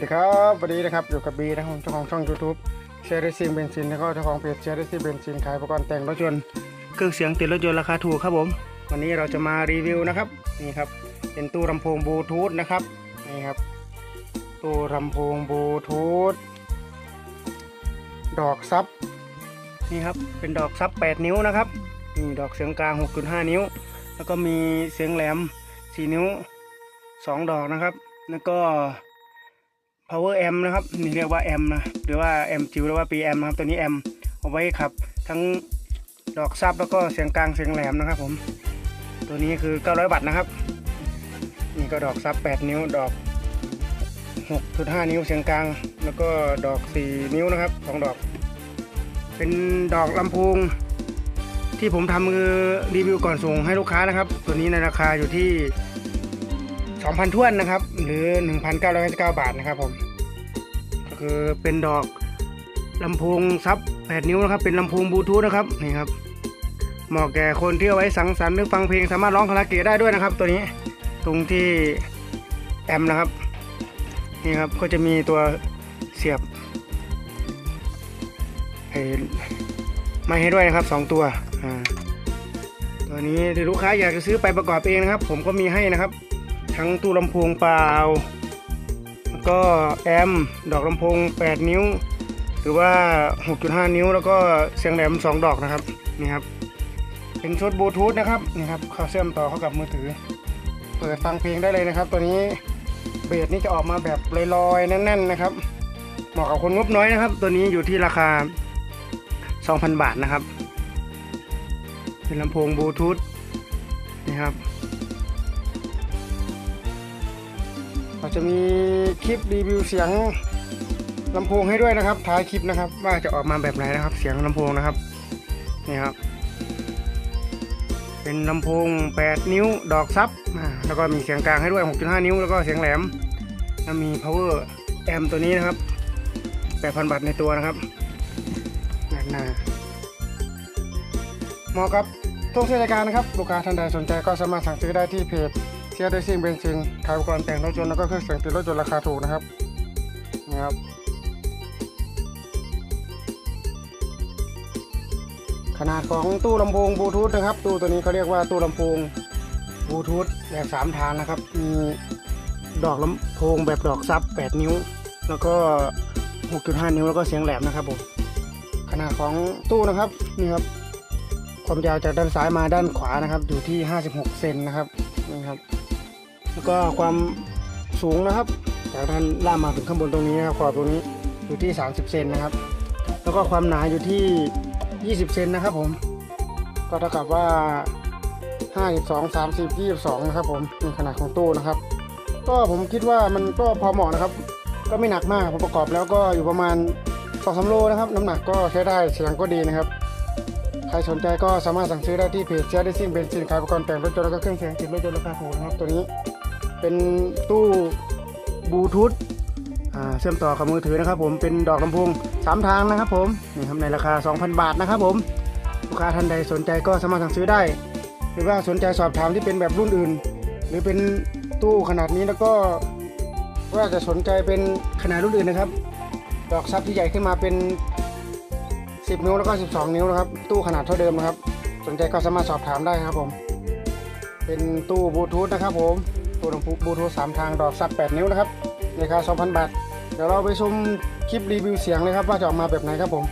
สวัสดีครับวันนี้นะครับอยู่กับบีนะครับเจ้าของช่อง YouTube เชอร์รี่ซิงเบนซินแล้วก็เจ้าของเพจเชอร์รี่ซิงเบนซินขายอุปกรณ์แต่งรถยนต์เครื่องเสียงติดรถยนต์ราคาถูกครับผม วันนี้เราจะมารีวิวนะครับนี่ครับเป็นตู้ลำโพงบลูทูธนะครับนี่ครับตู้ลำโพงบลูทูธดอกซับนี่ครับเป็นดอกซับ 8 นิ้วนะครับนี่ดอกเสียงกลาง 6.5 นิ้ว แล้วก็มีเสียงแหลม 4 นิ้ว 2 ดอกนะครับ แล้วก็ power amp นะครับนี่เรียกว่า amp นะหรือว่า amp จิ๋วหรือว่า p amp นะครับตัวนี้ amp เอาไว้ขับ ทั้งดอกซับแล้วก็เสียงกลางเสียงแหลมนะครับ ผม ตัวนี้คือ 900 วัตต์นะครับนี่ก็ดอกซับ 8 นิ้วดอก 6.5 นิ้วเสียงกลาง แล้วก็ดอก 4 นิ้วนะครับสองดอก เป็นดอกลำโพงที่ผมทำคือรีวิวก่อนส่งให้ลูกค้านะครับ ตัวนี้ในราคาอยู่ที่ 2,000ท้วนนะครับ หรือ 1,999 บาทนะครับผม ก็คือเป็นดอกลำโพงซับ 8 นิ้วนะครับ เป็นลำโพงบลูทูธนะครับ นี่ครับ เหมาะแก่คนที่เอาไว้สังสรรค์หรือฟังเพลงสามารถร้องคาราโอเกะได้ด้วยนะครับ ตัวนี้ ตรงที่แอมนะครับ นี่ครับ ก็จะมีตัวเสียบไอ้ไม้ให้ด้วยนะครับสองตัวอ่าตัวนี้ที่ลูกค้าอยากจะซื้อไปประกอบเองนะครับ ผมก็มีให้นะครับ ทั้งตู้ลำโพงเปล่าแล้วก็แอมดอกลำโพง 8 นิ้ว หรือว่า 6.5 นิ้ว แล้วก็เสียงแหลม 2 ดอกนะครับนี่ครับเป็นชุดบลูทูธนะครับนี่ครับเขาเชื่อมต่อเข้ากับมือถือ เปิดฟังเพลงได้เลยนะครับ ตัวนี้เบสนี่จะออกมาแบบลอยๆแน่นๆนะครับเหมาะกับคนงบน้อยนะครับ ตัวนี้อยู่ที่ราคา 2,000 บาทนะครับ เป็นลำโพงบลูทูธนี่ครับ จะมีคลิปรีวิวเสียงลำโพงให้ด้วยนะครับท้ายคลิปนะครับ ว่าจะออกมาแบบไหนนะครับ เสียงลำโพงนะครับนี่ครับ เป็นลำโพง 8 นิ้วดอกซับแล้วก็มีเสียงกลางให้ด้วย 6.5 นิ้วแล้วก็เสียงแหลมแล้วมี power amp ตัวนี้นะครับ 8,000 บาทในตัวนะครับด้านหนาเหมาะกับทุกเทศกาลนะครับลูกค้าท่านใดสนใจก็สามารถสั่งซื้อได้ที่เพจ ชียร์เดซิ่งเบนซินขายอุปกรณ์แต่งรถยนต์แล้วก็เครื่องเสียงติดรถยนต์ราคาถูกนะครับนี่ครับขนาดของตู้ลำโพงบลูทูธนะครับ ตู้ตัวนี้เขาเรียกว่าตู้ลำโพงบลูทูธแบบสามทางนะครับมีดอกลำโพงแบบดอกซับ 8 นิ้ว แล้วก็ 6.5 นิ้วแล้วก็เสียงแหลมนะครับผมขนาดของตู้นะครับนี่ครับความยาวจากด้านซ้ายมาด้านขวานะครับ อยู่ที่ 56 เซนนะครับนี่ครับ แล้วก็ความสูงนะครับ จากด้านล่างมาถึงข้างบนตรงนี้นะครับขอบตรงนี้อยู่ที่ 30 เซนนะครับ แล้วก็ความหนาอยู่ที่ 20 เซนนะครับผม ก็เท่ากับว่า 52 30 22 นะครับผมนี่ขนาดของตู้นะครับ ก็ผมคิดว่ามันก็พอเหมาะนะครับ ก็ไม่หนักมากผมประกอบแล้วก็อยู่ประมาณ2-3โลนะครับ น้ำหนักก็ใช้ได้เสียงก็ดีนะครับ ใครสนใจก็สามารถสั่งซื้อได้ที่เพจเชียร์ดิซิ่งเบนซินขายอุปกรณ์แต่งรถยนต์แล้วก็เครื่องเสียงติดรถยนต์ราคาถูกนะครับตัวนี้ เป็นตู้บลูทูธเชื่อมต่อกับมือถือนะครับ ผมเป็นดอกลำโพงสามทางนะครับ ผมนี่ครับในราคา 2,000 บาทนะครับ ผมลูกค้าท่านใดสนใจก็สามารถสั่งซื้อได้ หรือว่าสนใจสอบถามที่เป็นแบบรุ่นอื่น หรือเป็นตู้ขนาดนี้แล้วก็ว่าจะสนใจเป็นขนาดรุ่นอื่นนะครับ ดอกซับที่ใหญ่ขึ้นมาเป็น 10 นิ้วแล้วก็ 12 นิ้วนะครับ ตู้ขนาดเท่าเดิมนะครับ สนใจก็สามารถสอบถามได้ครับผม เป็นตู้บลูทูธนะครับผม ตัวลำโพงบลูทูธ3ทางดอกซับ8นิ้วนะครับราคา2,000 บาท เดี๋ยวเราไปชมคลิปรีวิวเสียงเลยครับว่าจะออกมาแบบไหนครับผม